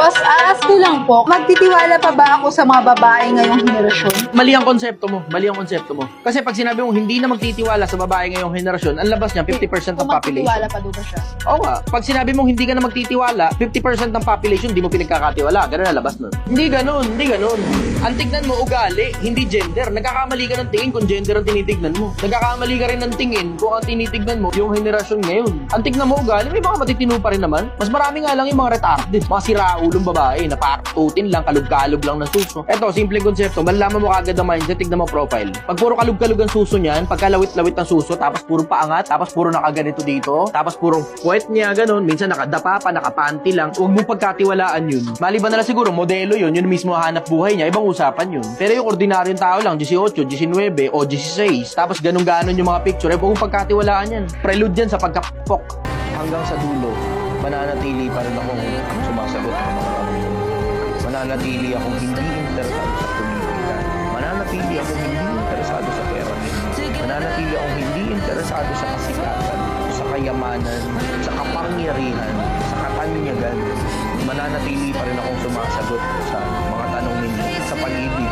Boss, aas ko lang po, magtitiwala pa ba ako sa mga babae ngayong henerasyon? Mali ang konsepto mo. Mali ang konsepto mo. Kasi pag sinabi mo hindi na magtitiwala sa babae ngayong henerasyon, ang labas niya 50% ng Kung population. magtitiwala pa doon ba siya? Oo nga. Pag sinabi mong hindi ka na magtitiwala, 50% ng population di mo pinagkakatiwala. Ganun na labas nun. Hindi ganun, hindi ganun. Ang tignan mo ugali, hindi gender. Nagkakamali ka ng tingin kung gender ang tinitignan mo. Nagkakamali ka rin ng tingin kung ang tinitignan mo yung henerasyon ngayon. Ang tignan mo ugali, may mga matitino pa rin naman. Mas marami nga lang yung mga retarded. Mga siraulong babae na partutin lang, kalug-kalog lang ng suso. Eto, simpleng konsepto. Malalaman mo kagad ang mindset, tignan mo profile. Pag puro kalug-kalug ang suso niyan, pagkalawit-lawit ang suso, tapos puro paangat, tapos puro nakaganito dito, tapos puro puwet niya, ganun. Minsan nakadapa pa, nakapanty lang. Huwag mo pagkatiwalaan yun. Maliban na lang siguro, modelo yun, yun mismo hanap buhay niya, ibang usapan yun. Pero yung ordinaryong tao lang, 18, 19, o 16, tapos ganun-ganon yung mga picture, eh, huwag pagkatiwalaan yan. Prelude yan sa pagkapok. Hanggang sa dulo, mananatili pa rin akong sumasagot ng mga tanong. Mananatili akong hindi interesado sa politika. Mananatili akong hindi interesado sa pera. Mananatili akong hindi interesado sa kasikatan, sa kayamanan, sa kapangyarihan, sa katanyagan. Mananatili pa rin akong sumasagot sa mga tanong ninyo